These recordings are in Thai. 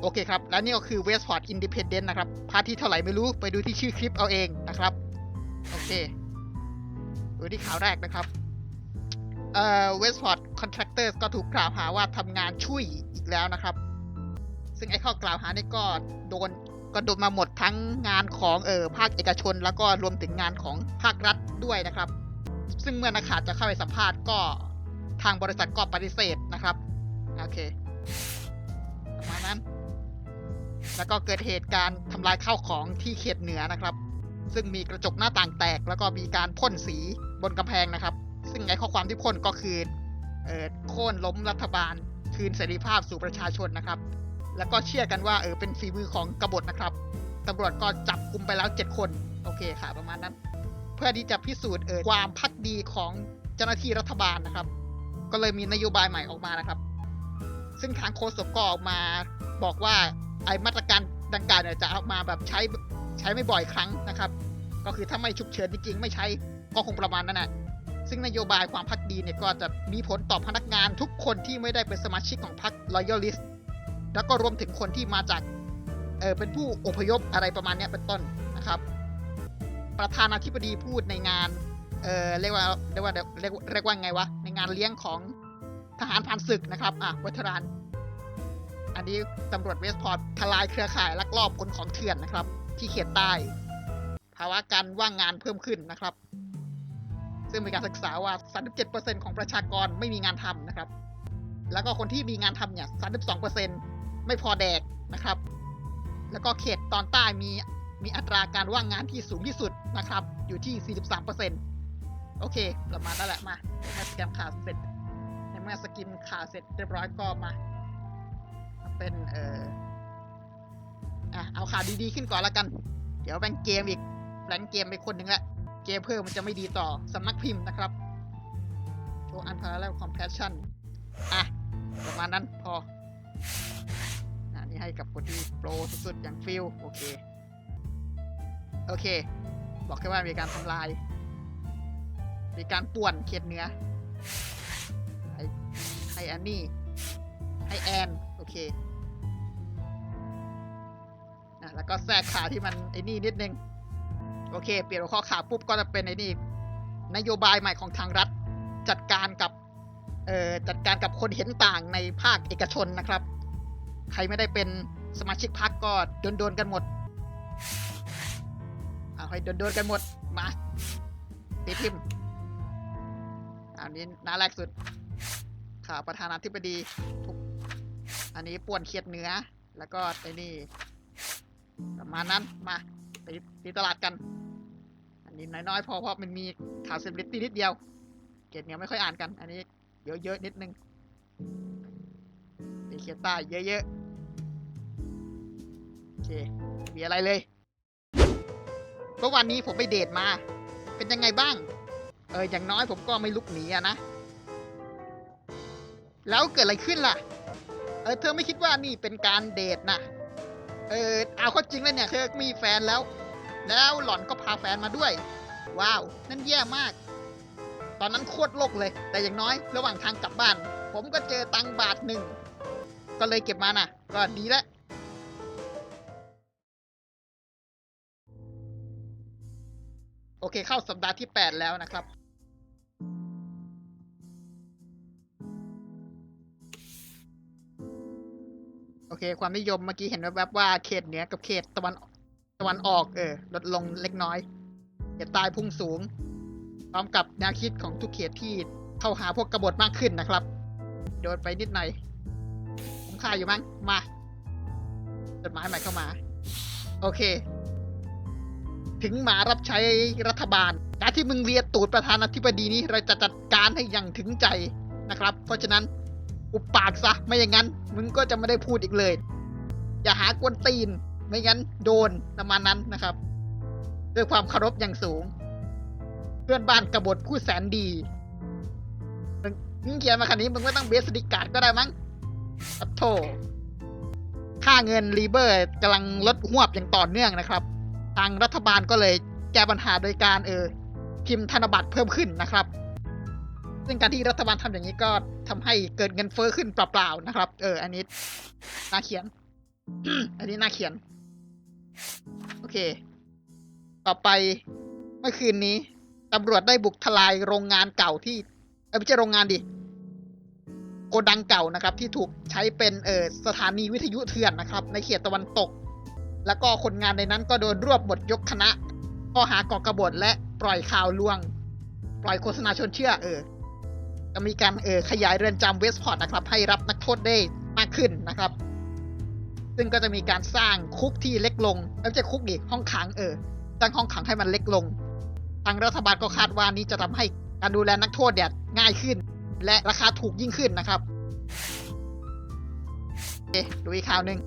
โอเคครับ และนี่ก็คือ Westport Independent นะครับ พาร์ทที่เท่าไหร่ไม่รู้ไปดูที่ชื่อคลิปเอาเองนะครับ โอเค ดูที่ข่าวแรกนะครับ เอ่อ Westport Contractors ก็ถูกกล่าวหาว่าทำงานช่วยอีกแล้วนะครับ ซึ่งไอ้ข้อกล่าวหานี่ก็โดนก็โดนมาหมดทั้งงานของเออภาคเอกชน แล้วก็รวมถึงงานของภาครัฐด้วยนะครับ ซึ่งเมื่อนักข่าวจะเข้าไปสัมภาษณ์ก็ทางบริษัทก็ปฏิเสธนะครับ โอเคประมาณนั้น แล้วก็เกิดเหตุการณ์ทำลายข้าวของที่เขตเหนือนะครับ ซึ่งมีกระจกหน้าต่างแตก แล้วก็มีการพ่นสีบนกำแพงนะครับ ซึ่งไอข้อความที่พ่นก็คือเออโค่นล้มรัฐบาล คืนเสรีภาพสู่ประชาชนนะครับ แล้วก็เชื่อกันว่าเออเป็นฝีมือของกบฏนะครับตำรวจก็จับกลุ่มไปแล้ว 7 คน โอเคค่ะประมาณนั้น เพื่อที่จะพิสูจน์เออความพักดีของเจ้าหน้าที่รัฐบาลนะครับ ก็เลยมีนโยบายใหม่ออกมานะครับ ซึ่งทางโฆษกก็ออกมาบอกว่า ไอมาตรการดังกล่าวเนี่ยจะเอามาแบบใช้ใช้ไม่บ่อยครั้งนะครับ ก็คือถ้าไม่ฉุกเฉินจริงๆไม่ใช้ก็คงประมาณนั้นนะซึ่งนโยบายความพักดีเนี่ยก็จะมีผลต่อพนักงานทุกคนที่ไม่ได้เป็นสมาชิกของพรรค Loyalist แล้วก็รวมถึงคนที่มาจากเออเป็นผู้อพยพอะไรประมาณนี้เป็นต้นนะครับ ประธานาธิบดีพูดในงานเออเรียกว่าเรียกว่าเรียกว่าไงวะในงานเลี้ยงของทหารผ่านศึกนะครับอะวัฒราน อันนี้ตำรวจเวสต์พอร์ตทลายเครือข่ายลักลอบขนของเถื่อนนะครับ ที่เขตใต้ ภาวะการว่างงานเพิ่มขึ้นนะครับ ซึ่งมีการศึกษาว่า 37%ของประชากรไม่มีงานทำนะครับ แล้วก็คนที่มีงานทำเนี่ย 32%ไม่พอแดกนะครับ แล้วก็เขตตอนใต้มีมีอัตราการว่างงานที่สูงที่สุดนะครับ อยู่ที่ 43%โอเค ประมาณนั่นแหละมาในเมื่อสแกมขาเสร็จในเมื่อสกินขาเสร็จเรียบร้อยก็มา เป็นเอออะเอาข่าวดีๆขึ้นก่อนล้วกัน เดี๋ยวแบ่งเกมอีกแบ่งเกมไปคนหนึ่งละเกมเพิ่มมันจะไม่ดีต่อสำนักพิมพ์นะครับโชว์อันพาราแล้วคอมเพชชั่นอะประมาณนั้นพออันนี้ให้กับคนที่โปรสุดๆอย่างฟิลโอเค โอเค บอกแค่ว่ามีการทำลาย มีการป่วนเขตเนื้อให้ให้แอนนี่ให้แอน โอเค ก็แทรกข่าวที่มันไอ้นี่นิดนึง โอเค เปลี่ยนหัวข้อข่าวปุ๊บก็จะเป็นไอ้นี่นโยบายใหม่ของทางรัฐ จัดการกับเอ่อจัดการกับคนเห็นต่างในภาคเอกชนนะครับ ใครไม่ได้เป็นสมาชิกพรรคก็โดนโดนๆกันหมดเอาให้โดนโดนๆกันหมดมาตีพิมพ์อันนี้น้าแรกสุดข่าวประธานาธิบดีทุกอันนี้ป่วนเขียดเนื้อ แล้วก็ไอ้นี่ ประมาณนั้นมาตีตีตลาดกัน อันนี้น้อยๆพอเพราะมันมีข่าวเซเลบริตี้นิดเดียว เกตเนี่ยไม่ค่อยอ่านกัน อันนี้เยอะๆนิดนึงตีเขียดใต้เยอะๆโอเคม่มีอะไรเลยเมื่อวันนี้ผมไปเดทมา เป็นยังไงบ้าง เอออย่างน้อยผมก็ไม่ลุกหนีอะนะ แล้วเกิดอะไรขึ้นล่ะ เออเธอไม่คิดว่านี่เป็นการเดทนะ เออเอาข้าจริงแล้วเนี่ยเธอมีแฟนแล้ว แล้วหล่อนก็พาแฟนมาด้วย ว้าว นั่นแย่มาก ตอนนั้นโคตรโลกเลย แต่อย่างน้อยระหว่างทางกลับบ้าน ผมก็เจอตังบาทหนึ่ง ก็เลยเก็บมาน่ะ ก็ดีแล้วโอเคเข้าสัปดาห์ที่ 8 แล้วนะครับ โอเค ความนิยมเมื่อกี้เห็นแวบๆว่าเขตเหนือกับเขตตะวันตะวันออกเออ ลดลงเล็กน้อยเขตใต้พุ่งสูง พร้อมกับแนวคิดของทุกเขตที่เข้าหาพวกกบฏมากขึ้นนะครับ โดนไปนิดหน่อยผมค่าอยู่มั้งมาจดหมายใหม่เข้ามา โอเค ถึงหมารับใช้รัฐบาลการที่มึงเรียตูดประธานาธิบดีนี้เราจะจัดการให้อย่างถึงใจนะครับ เพราะฉะนั้น อุบปากซะ ไม่อย่างนั้น มึงก็จะไม่ได้พูดอีกเลย อย่าหากวนตีน ไม่งั้นโดนประมาณนั้นนะครับ ด้วยความเคารพอย่างสูง เพื่อนบ้านกบฏผู้แสนดีมึงเขียนมาขนาดนี้มึงไม่ต้องเบสดิการดก็ได้มั้งอัโทค่าเงินรีเบอร์กำลังลดหวบอย่างต่อเนื่องนะครับ ทางรัฐบาลก็เลยแก้ปัญหาโดยการเออพิมพ์ธนบัตรเพิ่มขึ้นนะครับ ซึ่งการที่รัฐบาลทำอย่างนี้ก็ทำให้เกิดเงินเฟ้อขึ้นเปล่าๆนะครับ เออ อันนี้น่าเขียน อันนี้น่าเขียน โอเค ต่อไปเมื่อคืนนี้ตำรวจได้บุกทลายโรงงานเก่าที่เออไม่ใช่โรงงานดิโกดังเก่านะครับ ที่ถูกใช้เป็นเออสถานีวิทยุเถื่อนนะครับ ในเขตตะวันตก แล้วก็คนงานในนั้นก็โดนรวบหมดยกคณะข้อหาก่อกบฏและปล่อยข่าวลวง ปล่อยโฆษณาชวนเชื่อเออ มีการเออขยายเรือนจำเวสต์พอร์ตนะครับ ให้รับนักโทษได้มากขึ้นนะครับ ซึ่งก็จะมีการสร้างคุกที่เล็กลงเอ้ยไม่ใช่คุกดิห้องขังเออสร้างห้องขังให้มันเล็กลง ทางรัฐบาลก็คาดว่านี้จะทำให้การดูแลนักโทษเนี่ยง่ายขึ้น และราคาถูกยิ่งขึ้นนะครับโอเคดูอีกข่าวหนึ่ง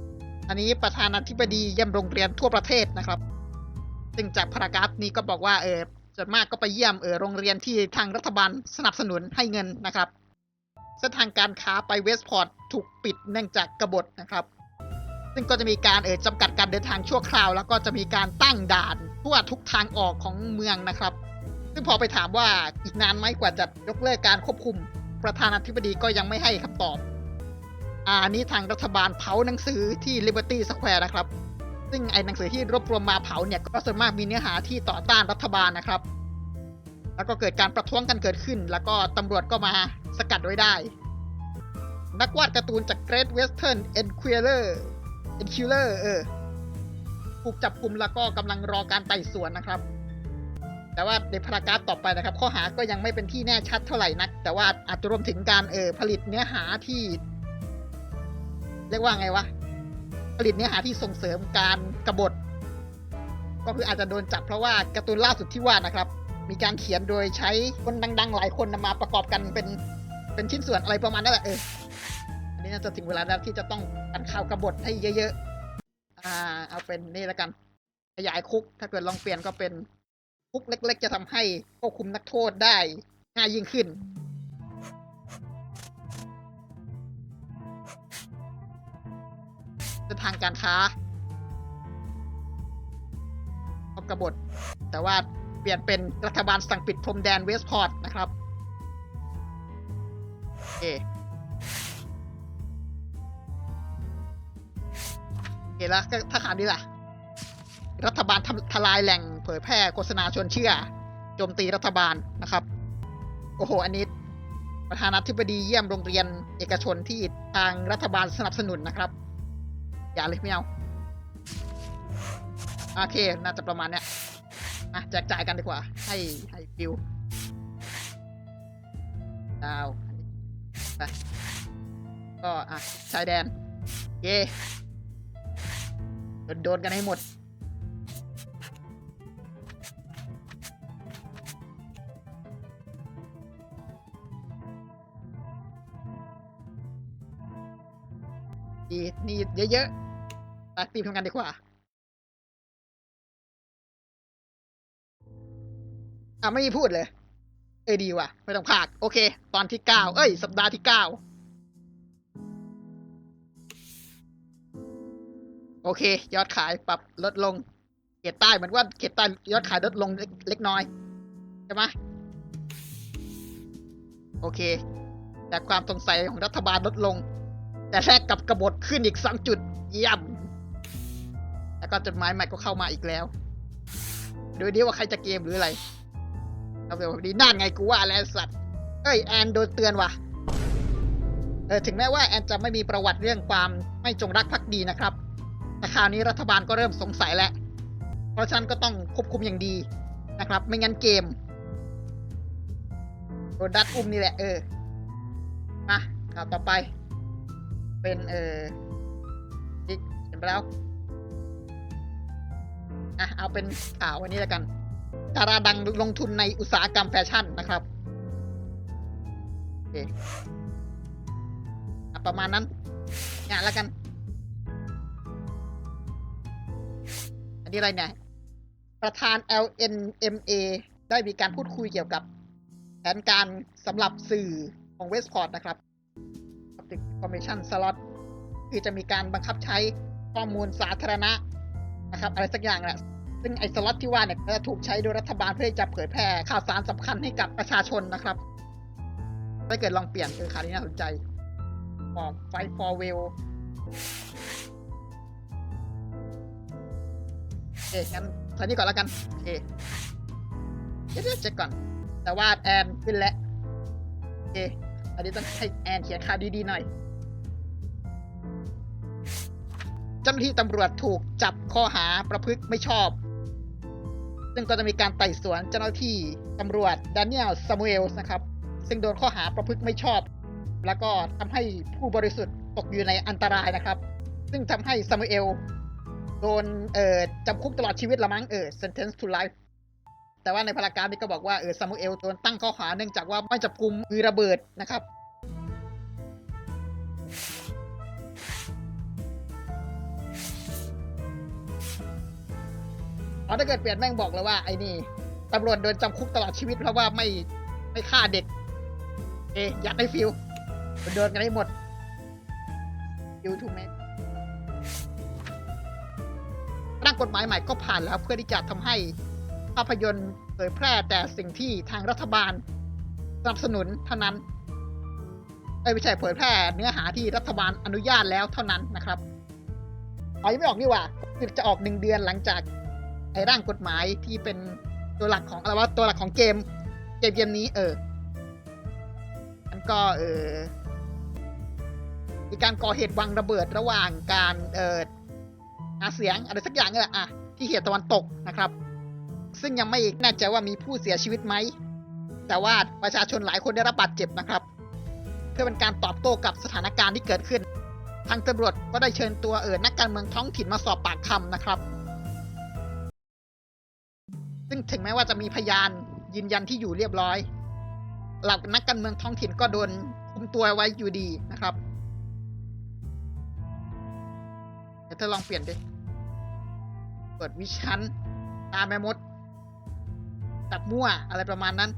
อันนี้ประธานาธิบดีเยี่ยมโรงเรียนทั่วประเทศนะครับ ซึ่งจากพารากราฟนี้ก็บอกว่าเออ ส่วนมากก็ไปเยี่ยมเออโรงเรียนที่ทางรัฐบาลสนับสนุนให้เงินนะครับเส้นทางการค้าไปเวสต์พอร์ตถูกปิดเนื่องจากกบฏนะครับ ซึ่งก็จะมีการเออจำกัดการเดินทางชั่วคราว แล้วก็จะมีการตั้งด่านทั่วทุกทางออกของเมืองนะครับ ซึ่งพอไปถามว่าอีกนานไหมกว่าจะยกเลิกการควบคุม ประธานาธิบดีก็ยังไม่ให้คำตอบอ่าอันนี้ทางรัฐบาลเผาหนังสือที่ Liberty Square นะครับ ซึ่งไอ้หนังสือที่รวบรวมมาเผาเนี่ยก็ส่วนมากมีเนื้อหาที่ต่อต้านรัฐบาลนะครับ แล้วก็เกิดการประท้วงกันเกิดขึ้น แล้วก็ตำรวจก็มาสกัดไว้ได้ นักวาดการ์ตูนจาก Great Western Enquirer Enquirer เออถูกจับกลุ่มแล้วก็กำลังรอการไต่สวนนะครับ แต่ว่าในพารากราฟต่อไปนะครับ ข้อหาก็ยังไม่เป็นที่แน่ชัดเท่าไหร่นัก แต่ว่าอาจจะรวมถึงการเออผลิตเนื้อหาที่ เรียกว่าไงวะ ผลิตเนื้อหาที่ส่งเสริมการกบฏ ก็คืออาจจะโดนจับเพราะว่าการ์ตูนล่าสุดที่ว่านะครับ มีการเขียนโดยใช้คนดัง ๆ หลายคนนำมาประกอบกันเป็นเป็นชิ้นส่วนอะไรประมาณนั้นแหละเอออันนี้น่าจะถึงเวลาแล้วที่จะต้องกันข่าวกบฏให้เยอะๆอ่าเอาเป็นนี่แล้วกันขยายคุก ถ้าเกิดลองเปลี่ยนก็เป็นคุกเล็ก ๆ จะทำให้ควบคุมนักโทษได้ง่ายยิ่งขึ้น นทางการค้าพบกบฏแต่ว่าเปลี่ยนเป็นรัฐบาลสั่งปิดพรมแดนเวสพอร์ตนะครับโอเคโอเคแล้วก็ถ้าขาวนี้ล่ะ รัฐบาลทำทลายแหล่งเผยแพร่โฆษณาชวนเชื่อโจมตีรัฐบาลนะครับโอ้โหอันนี้ประธานาธิบดีเยี่ยมโรงเรียนเอกชนที่ทางรัฐบาลสนับสนุนนะครับ อย่าเลยไม่เอาโอเค น่าจะประมาณเนี้ยอะแจกจ่ายกันดีกว่า ให้ให้ฟิวดาวอันนี้ไปก็อะชายแดน เย่โดนโดนกันให้หมด ดีนี่เยอะๆตักตีมทำงานดีกว่าอะไม่มีพูดเลย เอยดีว่ะ ไม่ต้องพาก โอเค ตอนที่เก้าเอ้ย สัปดาห์ที่เก้าโอเค ยอดขายปรับลดลง เขตใต้เหมือนว่าเขตใต้ยอดขายลดลงเล็กเล็กน้อย ใช่ไหมโอเค แต่ความสงสัยของรัฐบาลลดลง แต่แลกกับกบฏขึ้นอีกสองจุดเยี่ยมแล้วก็จดหมายใหม่ก็เข้ามาอีกแล้ว โดยดีว่าใครจะเกมหรืออะไรเอาไปดีนั่นไงกูว่าแล้วสัตว์ เอ้ยแอนโดนเตือนว่ะ เออถึงแม้ว่าแอนจะไม่มีประวัติเรื่องความไม่จงรักภักดีนะครับ แต่คราวนี้รัฐบาลก็เริ่มสงสัยแล้ว เพราะฉันก็ต้องควบคุมอย่างดีนะครับ ไม่งั้นเกมโดนดัดอุ้มนี่แหละเออ มาข่าวต่อไป เป็นเอออีกเห็นไปแล้วอะเอาเป็นข่าววันนี้แล้วกันดาราดังลงทุนในอุตสาหกรรมแฟชั่นนะครับโอเคอะประมาณนั้นงานแล้วกัน อันนี้อะไรเนี่ย ประธาน LNMA ได้มีการพูดคุยเกี่ยวกับแผนการสำหรับสื่อของ Westport นะครับ Public Information Slot คือจะมีการบังคับใช้ข้อมูลสาธารณะนะครับอะไรสักอย่างแหละซึ่งไอ้สล็อตที่ว่าเนี่ยจะถูกใช้โดยรัฐบาลเพื่อจะเผยแพร่ข่าวสารสำคัญให้กับประชาชนนะครับ ถ้าเกิดลองเปลี่ยนคือข่าวนี้น่าสนใจ for fight for well เอ๊ะงั้นตอนนี้ก่อนแล้วกันโอเคเดี๋ยวเช็คก่อน แต่ว่าแอนขึ้นแล้วโอเคอันนี้ต้องให้แอนเขียนข่าวดีๆหน่อย เจ้าหน้าที่ตำรวจถูกจับข้อหาประพฤติไม่ชอบ ซึ่งก็จะมีการไต่สวนเจ้าหน้าที่ตำรวจดานิเอลซามูเอลส์นะครับ ซึ่งโดนข้อหาประพฤติไม่ชอบ แล้วก็ทำให้ผู้บริสุทธิ์ตกอยู่ในอันตรายนะครับ ซึ่งทำให้ซามูเอลโดนเอ่อจำคุกตลอดชีวิตละมั้งเออ sentence to life แต่ว่าในพารากราฟนี้ก็บอกว่าเออซามูเอลโดนตั้งข้อหาเนื่องจากว่าไม่จับกุมมือระเบิดนะครับ เอาถ้าเกิดเปลี่ยนแม่งบอกเลยว่าไอ้นี่ตำรวจโดนจำคุกตลอดชีวิตเพราะว่าไม่ไม่ฆ่าเด็ก เอะอยากให้ฟิลโดนกันให้หมดฟิลถูกไหมร่างกฎหมายใหม่ก็ผ่านแล้วเพื่อที่จะทำให้ภาพยนตร์เผยแพร่แต่สิ่งที่ทางรัฐบาลสนับสนุนเท่านั้นไม่ใช่เผยแพร่เนื้อหาที่รัฐบาลอนุญาตแล้วเท่านั้นนะครับเอยังไม่ออกนี่ว่าจะออกหนึ่งเดือนหลังจาก ไอ้ร่างกฎหมายที่เป็นตัวหลักของอะไรว่าตัวหลักของเกม เกมเกมนี้ เออมันก็เออมีการก่อเหตุวางระเบิดระหว่างการเออหาเสียงอะไรสักอย่างนี่แหละอะที่เหตุตะวันตกนะครับ ซึ่งยังไม่แน่ใจว่ามีผู้เสียชีวิตไหม แต่ว่าประชาชนหลายคนได้รับบาดเจ็บนะครับ เพื่อเป็นการตอบโต้กับสถานการณ์ที่เกิดขึ้น ทางตำรวจก็ได้เชิญตัวเออนักการเมืองท้องถิ่นมาสอบปากคำนะครับ ถึงแม้ว่าจะมีพยานยืนยันที่อยู่เรียบร้อย เหล่านักการเมืองท้องถิ่นก็โดนคุมตัวไว้อยู่ดีนะครับ เดี๋ยวเธอลองเปลี่ยนดิ เปิดวิชันตาแม่มด ตับมั่วอะไรประมาณนั้น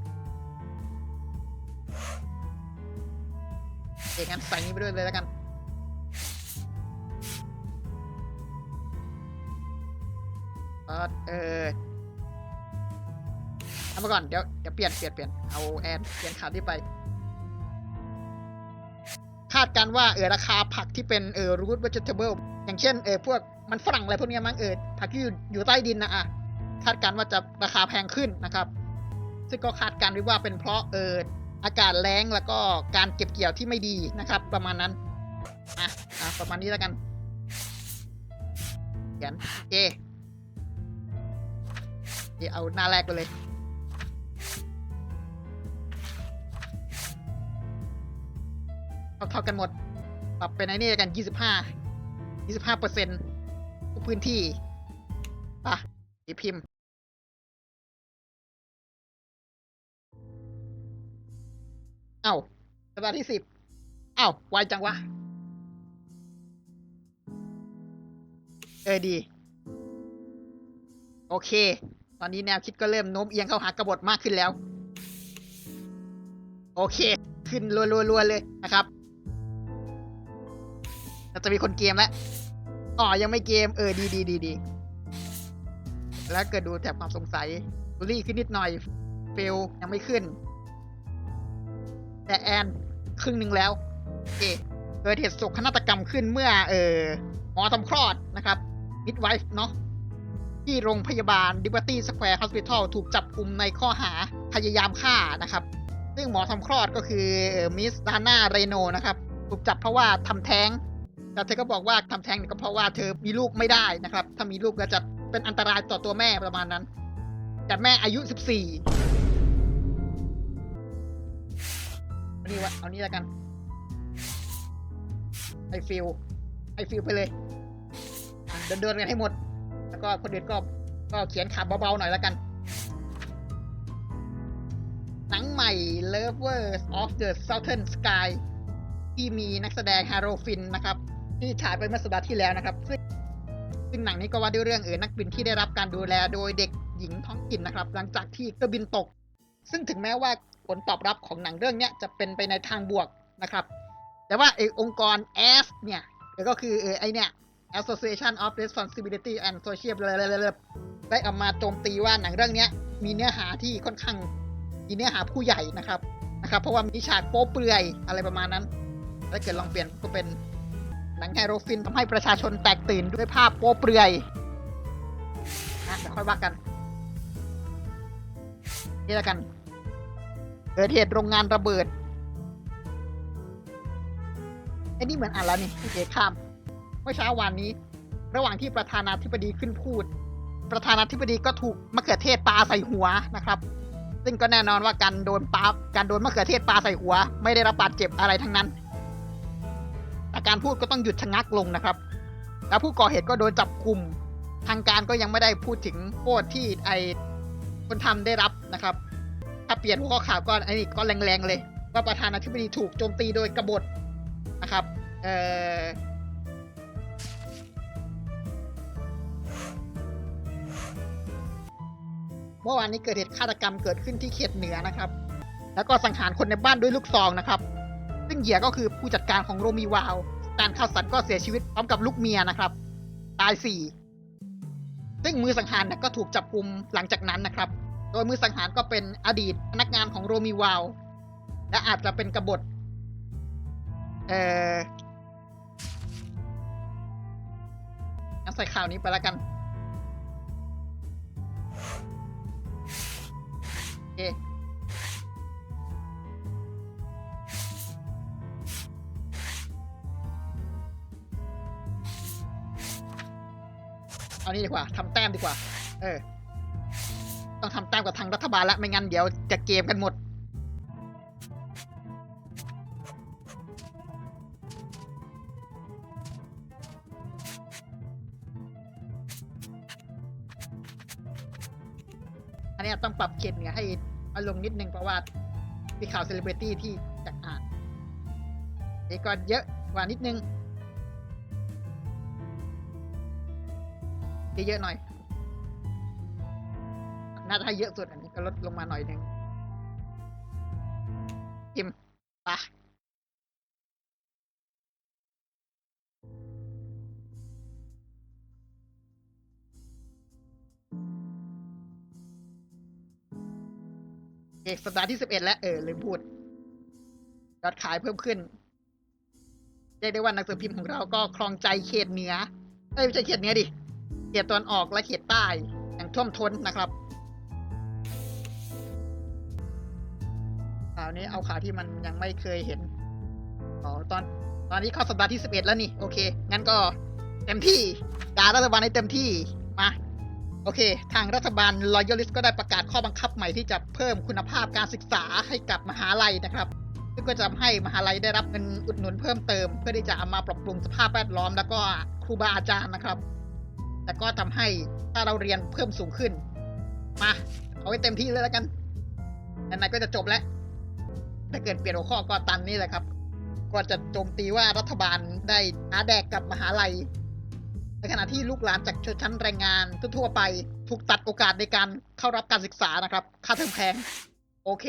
เอกงั้นใส่นี้ไปด้วยเลยแล้วกันเออ เอามาก่อน เดี๋ยวเดี๋ยวเปลี่ยนเปลี่ยนเปลี่ยนเอาแอนเปลี่ยนขาที่ไป คาดการว่าเออราคาผักที่เป็นเออรูท vegetable อย่างเช่นเออพวกมันฝรั่งอะไรพวกนี้มั้งเออผักที่อยู่อยู่ใต้ดินนะอะคาดการว่าจะราคาแพงขึ้นนะครับ ซึ่งก็คาดการไว้ว่าเป็นเพราะเอออากาศแล้งแล้วก็การเก็บเกี่ยวที่ไม่ดีนะครับ ประมาณนั้นอะอะประมาณนี้แล้วกันเขียนโอเคเดี๋ยวเอาหน้าแรกไปเลย เท่าเท่ากันหมด ปรับเป็นไอ้นี่กันยี่สิบห้ายี่สิบห้าเปอร์เซ็นต์ทุกพื้นที่ป่ะอีพิมพ์เอ้าสัปดาห์ที่สิบเอ้าไวจังวะ เออดี โอเค ตอนนี้แนวคิดก็เริ่มโน้มเอียงเข้าหากบฏมากขึ้นแล้ว โอเค ขึ้นรัวๆเลยนะครับ เราจะมีคนเกมแล้วอ๋อยังไม่เกมเออดีดีดีดีแล้วเกิดดูแถบความสงสัยบุรี่ขึ้นนิดหน่อย เฟลยังไม่ขึ้น แต่แอนครึ่งหนึ่งแล้วโอเคเกิดเหตุโศกนาฏกรรมขึ้นเมื่อ เออหมอทำคลอดนะครับมิดไวฟ์เนาะที่โรงพยาบาล Liberty Square Hospital ถูกจับกลุ่มในข้อหาพยายามฆ่านะครับ ซึ่งหมอทำคลอดก็คือมิสดาน่าเรโนนะครับ ถูกจับเพราะว่าทำแท้ง แต่เธอก็บอกว่าทำแท้งเนี่ยก็เพราะว่าเธอมีลูกไม่ได้นะครับ ถ้ามีลูกก็จะเป็นอันตรายต่อตัวแม่ประมาณนั้น แต่แม่อายุ 14เอานี่วะเอานี่แล้วกัน ไอฟิลไอฟิลไปเลยเดินเดินกันให้หมด แล้วก็คนอื่นก็ก็เขียนข่าวเบาๆหน่อยแล้วกัน หนังใหม่ Lovers of the Southern Sky ที่มีนักแสดงฮาโรฟินนะครับ ที่ฉายไปเมื่อสัปดาห์ที่แล้วนะครับ ซึ่งหนังนี้ก็ว่าด้วยเรื่องเออนักบินที่ได้รับการดูแลโดยเด็กหญิงท้องถิ่นนะครับ หลังจากที่เครื่องบินตก ซึ่งถึงแม้ว่าผลตอบรับของหนังเรื่องนี้จะเป็นไปในทางบวกนะครับ แต่ว่าไอองค์กร AS เนี่ยเออก็คือเออไอเนี่ย Association of Responsibility and Social ได้เอามาโจมตีว่าหนังเรื่องนี้มีเนื้อหาที่ค่อนข้างมีเนื้อหาผู้ใหญ่นะครับนะครับ เพราะว่ามีฉากโป๊เปลือยอะไรประมาณนั้นถ้าเกิดลองเปลี่ยนก็เป็น นังไฮโรฟินทำให้ประชาชนแตกตื่นด้วยภาพโป๊เปลือยอเดี๋ยวค่อยว่ากันนี่ล้วกัน เกิดเหตุโรงงานระเบิดไอ้นี่เหมือนอ่านแล้วนี่โอเคข้าม เมื่อเช้าวานนี้ ระหว่างที่ประธานาธิบดีขึ้นพูด ประธานาธิบดีก็ถูกมะเขือเทศปาใส่หัวนะครับ ซึ่งก็แน่นอนว่าการโดนปาการโดนมะเขือเทศปาใส่หัว ไม่ได้รับบาดเจ็บอะไรทั้งนั้น การพูดก็ต้องหยุดชะงักลงนะครับ แล้วผู้ก่อเหตุก็โดนจับกลุ่มทางการก็ยังไม่ได้พูดถึงโทษที่ไอคนทำได้รับนะครับ ถ้าเปลี่ยนหัวข้อข่าวก็ไอนี่ก็แรงๆเลย ว่าประธานาธิบดีถูกโจมตีโดยกบฏนะครับ เอ่อเมื่อวานนี้เกิดเหตุฆาตกรรมเกิดขึ้นที่เขตเหนือนะครับ แล้วก็สังหารคนในบ้านด้วยลูกซองนะครับ ซึ่งเหยื่อก็คือผู้จัดการของโรมีวาวการข้าวสันก็เสียชีวิตพร้อมกับลูกเมียนะครับ ตายสี่ซึ่งมือสังหารก็ถูกจับกลุ่มหลังจากนั้นนะครับ โดยมือสังหารก็เป็นอดีตพนักงานของโรมีวาว และอาจจะเป็นกบฏ เอ่อใส่ข่าวนี้ไปแล้วกันโอเค เอานี่ดีกว่าทำแต้มดีกว่า เออ ต้องทำแต้มกับทางรัฐบาลล้วไม่งั้นเดี๋ยวจะเกมกันหมด อันนี้ต้องปรับเขตเหนือให้อารมณ์นิดนึงเพราะว่ามีข่าวเซเลบริตี้ที่จะอ่านเอกอนเยอะกว่านิดนึง เยอะๆหน่อย น่าจะให้เยอะสุดอันนี้ก็ลดลงมาหน่อยหนึ่งพิมพ์ไปะเอกสัปดาห์ที่สิบเอ็ดแล้ว เออ ลืมพูดยอดขายเพิ่มขึ้นเรียกได้ว่านังสือพิมพ์ของเราก็ครองใจเขตเหนือ เอ้ยไม่ใช่เขตเหนือดิ เขตตอนออกและเขตใต้อย่างท่วมท้นนะครับข่าวนี้เอาข่าวที่มันยังไม่เคยเห็นอ๋อตอนตอนนี้เข้าสัปดาห์ที่สิบเอ็ดแล้วนี่ โอเค งั้นก็เต็มที่ด่ารัฐบาลให้เต็มที่มาโอเค ทางรัฐบาล Loyalist ก็ได้ประกาศข้อบังคับใหม่ที่จะเพิ่มคุณภาพการศึกษาให้กับมหาลัยนะครับ ซึ่งก็จะให้มหาลัยได้รับเงินอุดหนุนเพิ่มเติม เพื่อที่จะเอามาปรับปรุงสภาพแวดล้อม แล้วก็ครูบาอาจารย์นะครับ แต่ก็ทำให้ถ้าเราเรียนเพิ่มสูงขึ้น มา เอาไว้เต็มที่เลยแล้วกันไหนก็จะจบแล้ว ถ้าเกิดเปลี่ยนหัวข้อก็ตันนี่แหละครับ ก็จะโจมตีว่ารัฐบาลได้หาแดกกับมหาลัย ในขณะที่ลูกหลานจากชนชั้นแรงงานทั่วไปถูกตัดโอกาสในการเข้ารับการศึกษานะครับ ค่าเทอมแพง โอเค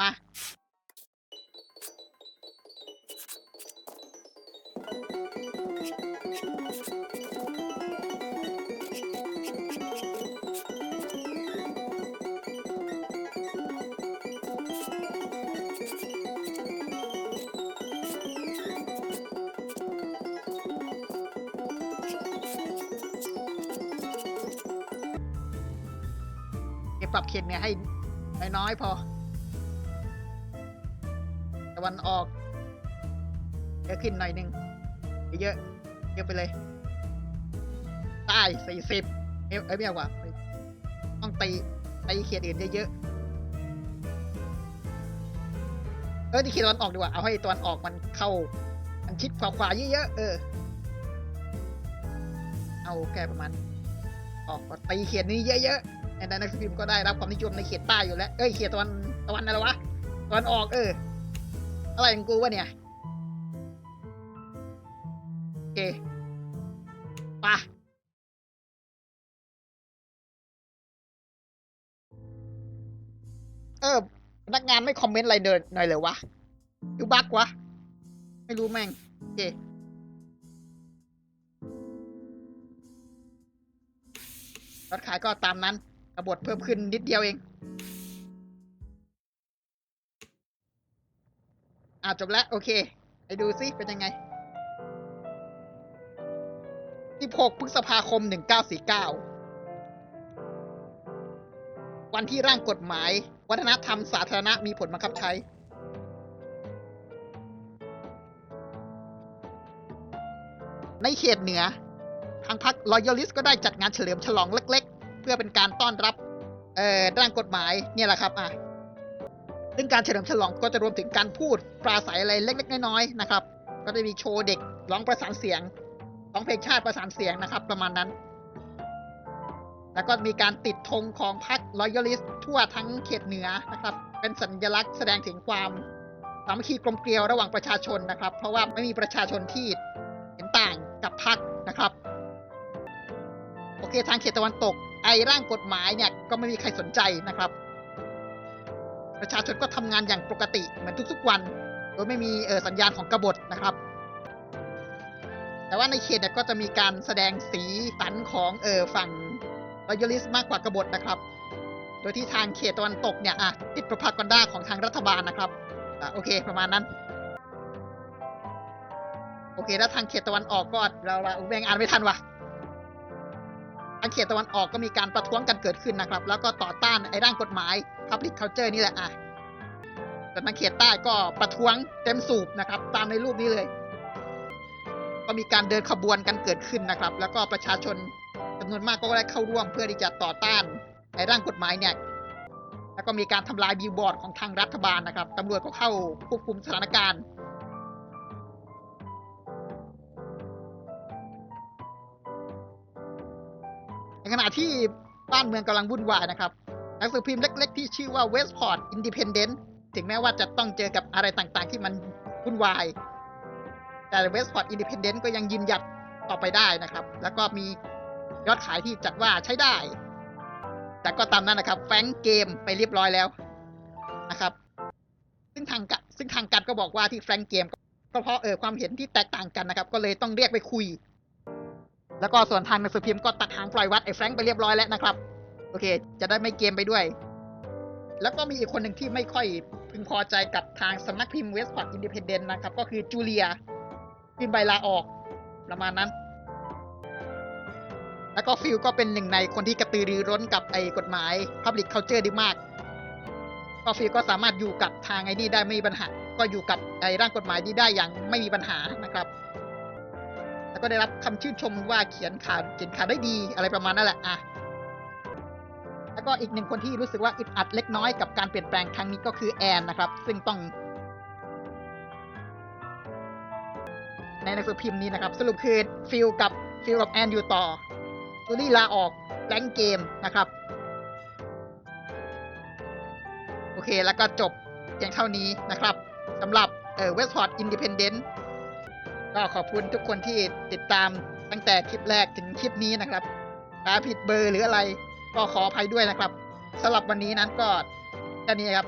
มา เก็บปรับเขตเนี่ยให้น้อยๆพอ ตะวันออกเยอะขึ้นหน่อยหนึงเยอะเยอะไปเลยใต้สี่สิบเอ้ยไม่เอาว่าต้องตีตีเขตอื่นเยอะๆเออที่เขตตะวันออกดีกว่าเอาให้ตะวันออกมันเข้า มันชิดขวาขวาๆเยอะๆเออ เอาแค่ประมาณออกตีเขตนี้เยอะๆ ในหนังสือพิมพ์ก็ได้รับความนิยมในเขตใต้อยู่แล้วเอ้ยเขตตะวันตะวันอะไรวะตะวันออกเอออะไรของกูวะเนี่ยโอเคปะเออพนักงานไม่คอมเมนต์อะไรเดินหน่อยเลยวะดูบักวะ ไม่รู้แม่งโอเคยอดขายก็ตามนั้น บทเพิ่มขึ้นนิดเดียวเองอ่าจบแล้ว โอเค ไปดูซิ เป็นยังไง 16พฤษภาคม 1949 วันที่ร่างกฎหมาย วัฒนธรรมสาธารณะมีผลบังคับใช้ ในเขตเหนือ ทางพรรค Loyalist ก็ได้จัดงานเฉลิมฉลองเล็กๆ พื่อเป็นการต้อนรับเอ่อร่างกฎหมายเนี่ยแหละครับอะซึ่งการเฉลิมฉลองก็จะรวมถึงการพูดปราศัยอะไรเล็ก ๆ น้อยๆนะครับ ก็จะมีโชว์เด็กร้องประสานเสียงร้องเพลงชาติประสานเสียงนะครับ ประมาณนั้น แล้วก็มีการติดธงของพรรค Loyalist ทั่วทั้งเขตเหนือนะครับ เป็นสัญลักษณ์แสดงถึงความสามัคคีกลมเกลียวระหว่างประชาชนนะครับ เพราะว่าไม่มีประชาชนที่เห็นต่างกับพรรคนะครับ โอเคทางเขตตะวันตก ไอ้ร่างกฎหมายเนี่ยก็ไม่มีใครสนใจนะครับ ประชาชนก็ทำงานอย่างปกติเหมือนทุกๆวัน โดยไม่มีเออสัญญาณของกบฏนะครับ แต่ว่าในเขตเนี่ยก็จะมีการแสดงสีสันของเออฝั่งรอยลิสมากกว่ากบฏนะครับ โดยที่ทางเขตตะวันตกเนี่ยอะติดประพากันด้าของทางรัฐบาลนะครับอะโอเคประมาณนั้นโอเค แล้วทางเขตตะวันออกก็เราเราแบ่งอ่านไม่ทันว่ะ ทางเขตตะวันออกก็มีการประท้วงกันเกิดขึ้นนะครับ แล้วก็ต่อต้านไอ้ร่างกฎหมาย Public Culture นี่แหละอะแต่ทางเขตใต้ก็ประท้วงเต็มสูบนะครับ ตามในรูปนี้เลย ก็มีการเดินขบวนกันเกิดขึ้นนะครับ แล้วก็ประชาชนจำนวนมากก็ได้เข้าร่วมเพื่อที่จะต่อต้านไอ้ร่างกฎหมายเนี่ยแล้วก็มีการทำลายบิลบอร์ดของทางรัฐบาลนะครับตำรวจก็เข้าควบคุมสถานการณ์ ขณะที่บ้านเมืองกำลังวุ่นวายนะครับหนังสือพิมพ์เล็ก ๆ ที่ชื่อว่า Westport Independent ถึงแม้ว่าจะต้องเจอกับอะไรต่างๆ ที่มันวุ่นวาย แต่ Westport Independent ก็ยังยืนหยัดต่อไปได้นะครับ แล้วก็มียอดขายที่จัดว่าใช้ได้ แต่ก็ตามนั้นนะครับแฟงเกมไปเรียบร้อยแล้วนะครับ ซึ่งทางกะซึ่งทางการก็บอกว่าที่แฟงเกมก็เพราะเออความเห็นที่แตกต่างกันนะครับ ก็เลยต้องเรียกไปคุย แล้วก็ส่วนทางหนังสือพิมพ์ก็ตัดหางปล่อยวัดไอ้แฟรงค์ไปเรียบร้อยแล้วนะครับ โอเค จะได้ไม่เกมไปด้วย แล้วก็มีอีกคนหนึ่งที่ไม่ค่อยพึงพอใจกับทางสำนักพิมพ์เวสต์พอร์ตอินดิเพนเดนต์นะครับ ก็คือจูเลียพิมพ์ใบลาออกประมาณนั้น แล้วก็ฟิลก็เป็นหนึ่งในคนที่กระตือรือร้นกับไอ้กฎหมาย Public Culture ดีมาก ก็ฟิลก็สามารถอยู่กับทางไอ้นี่ได้ไม่มีปัญหา ก็อยู่กับไอ้ร่างกฎหมายนี้ได้อย่างไม่มีปัญหานะครับ แล้วก็ได้รับคำชื่นชมว่าเขียนข่าวเขียนข่าวได้ดีอะไรประมาณนั่นแหละอะแล้วก็อีกหนึ่งคนที่รู้สึกว่าอึดอัดเล็กน้อยกับการเปลี่ยนแปลงครั้งนี้ก็คือแอนนะครับ ซึ่งต้อง ในหนังสือพิมพ์นี้นะครับ สรุปคือฟิลกับฟิลกับแอนอยู่ต่อจูลี่ลาออกแรงเกมนะครับ โอเคแล้วก็จบเพียงเท่านี้นะครับสำหรับเอ่อ Westport Independent ก็ขอบคุณทุกคนที่ติดตามตั้งแต่คลิปแรกถึงคลิปนี้นะครับถ้าผิดเบอร์หรืออะไรก็ขออภัยด้วยนะครับสำหรับวันนี้นั้นก็แค่นี้ครับ